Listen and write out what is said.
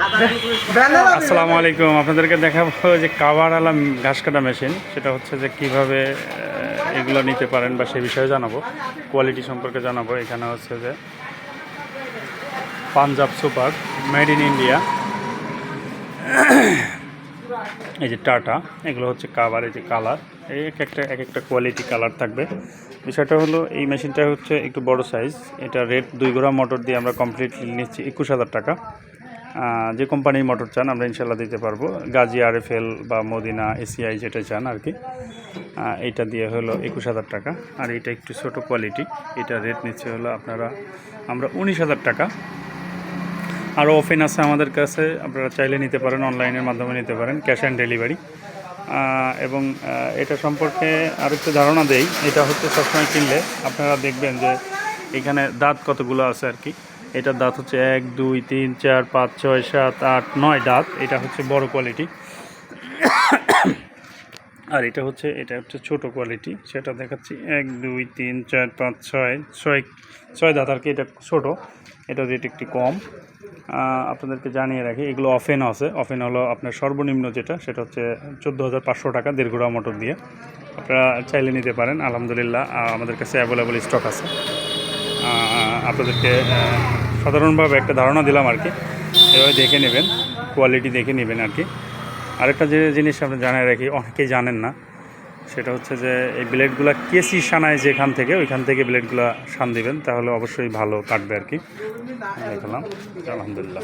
আসসালামু আলাইকুম। আপনাদেরকে দেখাবো যে কাভার আলাম ঘাস কাটা মেশিন। সেটা হচ্ছে যে কীভাবে এগুলো নিতে পারেন বা সেই বিষয়ে জানাব। কোয়ালিটি সম্পর্কে জানাব। এখানে হচ্ছে যে Punjab super, made in India. এই যে টাটা, এগুলো হচ্ছে কাভার এই যে কালার। এই এক একটা এক একটা কোয়ালিটি কালার থাকবে। বিষয়টা হলো, এই মেশিনটা হচ্ছে একটু বড় সাইজ। এটা রেট দুই গোড়া মোটর দিয়ে আমরা কমপ্লিটলি নিচ্ছি একুশ হাজার টাকা। যে কোম্পানির মোটর চান, আমরা ইনশাল্লাহ দিতে পারব। গাজি, আরএফএল বা মদিনা, এসিআই যেটা চান আর কি। এটা দিয়ে হলো একুশ হাজার টাকা। আর এটা একটু ছোট কোয়ালিটি। এটা রেট নিচ্ছে হলো আপনারা, আমরা উনিশ হাজার টাকা। আরও ওপেন আছে আমাদের কাছে, আপনারা চাইলে নিতে পারেন, অনলাইনের মাধ্যমে নিতে পারেন, ক্যাশ অ্যান্ড ডেলিভারি। এবং এটা সম্পর্কে আর একটু ধারণা দেই। এটা হচ্ছে সবসময় কিনলে আপনারা দেখবেন যে এখানে দাঁত কতগুলো আছে আর কি। এটার দাঁত হচ্ছে এক, দুই, তিন, চার, পাঁচ, ছয়, সাত, আট, নয় দাঁত। এটা হচ্ছে বড় কোয়ালিটি। আর এটা হচ্ছে এটা হচ্ছে ছোট কোয়ালিটি। সেটা দেখাচ্ছি। এক, দুই, তিন, চার, পাঁচ, ছয় ছয় ছয় দাঁত আর কি। এটা ছোট। এটা রেট একটু কম। আপনাদেরকে জানিয়ে রাখি, এগুলো অফেন আছে। অফেন হলো আপনার সর্বনিম্ন যেটা, সেটা হচ্ছে চোদ্দ হাজার পাঁচশো টাকা দেড় মোটর দিয়ে। আপনারা চাইলে নিতে পারেন। আলহামদুলিল্লাহ আমাদের কাছে অ্যাভেলেবল স্টক আছে। আপনাদেরকে সাধারণভাবে একটা ধারণা দিলাম আর কি। এভাবে দেখে নেবেন কোয়ালিটি দেখে নেবেন আর কি। আরেকটা যে জিনিস আপনি জানাই রাখি, অনেকেই জানেন না, সেটা হচ্ছে যে এই ব্লেডগুলো কেসি সানায় যেখান থেকে, ওইখান থেকে ব্লেডগুলো সান দিবেন, তাহলে অবশ্যই ভালো কাটবে আর কি। দেখলাম, আলহামদুলিল্লাহ।